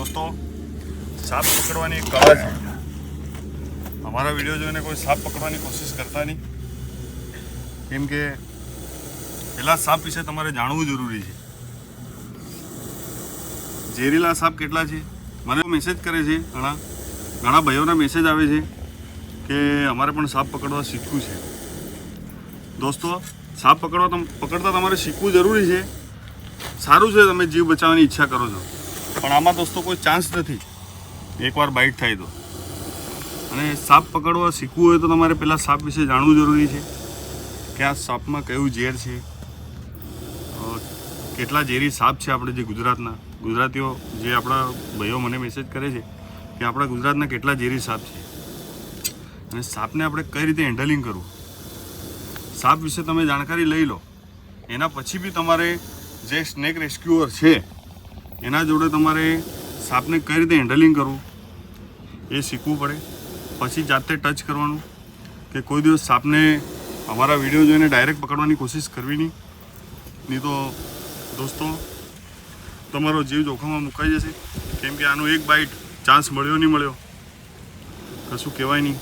દોસ્તો, સાપ પકડવાની કળા છે અમારા વીડિયો જોઈને કોઈ સાપ પકડવાની કોશિશ કરતા નહીં. કેમ કે પેલા સાપ વિશે તમારે જાણવું જરૂરી છે. ઝેરીલા સાપ કેટલા છે? મને મેસેજ કરે છે ઘણા ઘણા ભાઈઓના મેસેજ આવે છે કે અમારે પણ સાપ પકડવા શીખવું છે. દોસ્તો, સાપ પકડવા પકડતા તમારે શીખવું જરૂરી છે. સારું છે તમે જીવ બચાવવાની ઈચ્છા કરો છો. પણ આમાં દોસ્તો કોઈ ચાન્સ નથી. એકવાર બાઇટ થાય તો. અને સાપ પકડવા શીખવું હોય તો તમારે પહેલાં સાપ વિશે જાણવું જરૂરી છે કે આ સાપમાં કયું ઝેર છે. કેટલા ઝેરી સાપ છે આપણે જે ગુજરાતના. ગુજરાતીઓ જે આપણા ભાઈઓ મને મેસેજ કરે છે કે આપણા ગુજરાતના કેટલા ઝેરી સાપ છે. અને સાપને આપણે કઈ રીતે હેન્ડલિંગ કરવું? સાપ વિશે તમે જાણકારી લઈ લો. એના પછી બી તમારે જે સ્નેક રેસ્ક્યુઅર છે એના જોડે તમારે સાપને કઈ રીતે હેન્ડલિંગ કરવું એ શીખવું પડે. પછી જાતે ટચ કરવાનું કે કોઈ દિવસ સાપને અમારા વીડિયો જોઈને ડાયરેક્ટ પકડવાની કોશિશ કરવી નહીં. નહીં તો દોસ્તો, તમારો જીવ જોખમમાં મુકાઈ જશે. કેમ કે આનો એક બાઇટ ચાન્સ મળ્યો નહીં મળ્યો. કશું કહેવાય નહીં.